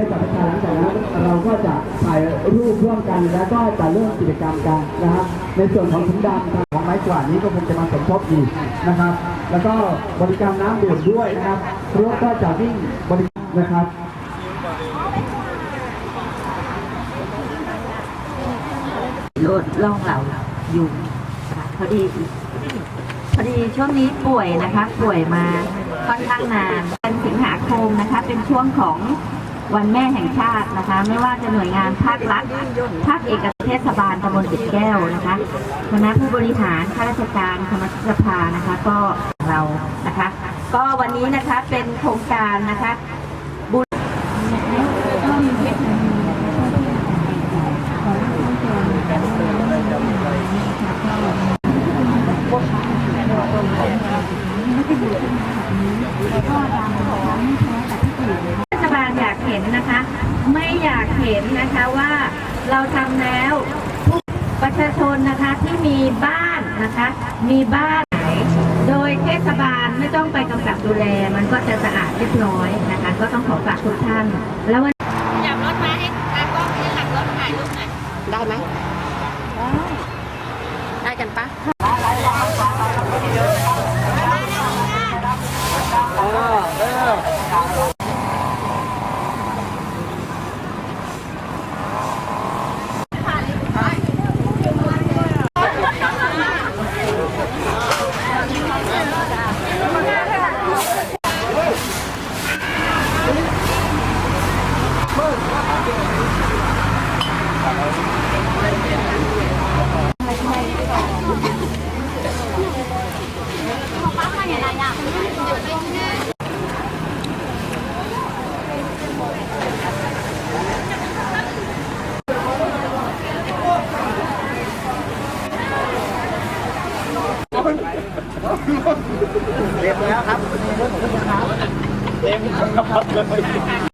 จัดประชาหลังจากนั้นเราก็จะถ่ายรูปร่วมกัน แล้วก็จะเริ่มกิจกรรมกันนะครับในส่วนของถุงดำของไม้กวาดนี้ก็คงจะมาสมทบอีกนะครับ แล้วก็บริการน้ำดื่มด้วยนะครับรถก็จะวิ่งบริการนะครับรดล่องเหล่าอยุงค่พอดีพอดีช่วงนี้ป่วยนะคะ ป่วยมาค่อนข้างนานเป็นสิงหาคมนะคะ เป็นช่วงของ วันแม่แห่งชาตินะคะ ไม่ว่าจะหน่วยงานภาครัฐภาคเอกชเทศบาลตำบลติดแก้วนะคะคณะผู้บริหารข้าราชการสมาชิกสภานะคะ ก็เรานะคะ ก็วันนี้นะคะเป็นโครงการนะคะบุญรัฐบาลอยากเห็นนะคะ ไม่อยากเห็นนะคะว่าเราทำแล้วผู้ประชาชนนะคะที่มีบ้านนะคะ มีบ้านไหนโดยเทศบาลไม่ต้องไปกำกับดูแล มันก็จะสะอาดเรียบร้อยนะคะ ก็ต้องขอฝากทุกท่านแล้ววันจับรถมาให้ตากล้องที่หลังรถถ่ายรูปหน่อยได้ไหมได้กันปะเเรียบแล้วครับเรียบแล้วครับเต็มกระเเลย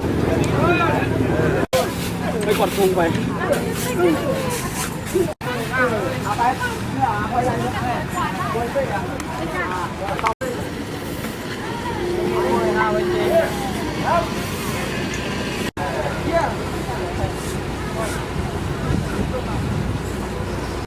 ไปกดพุงไปเ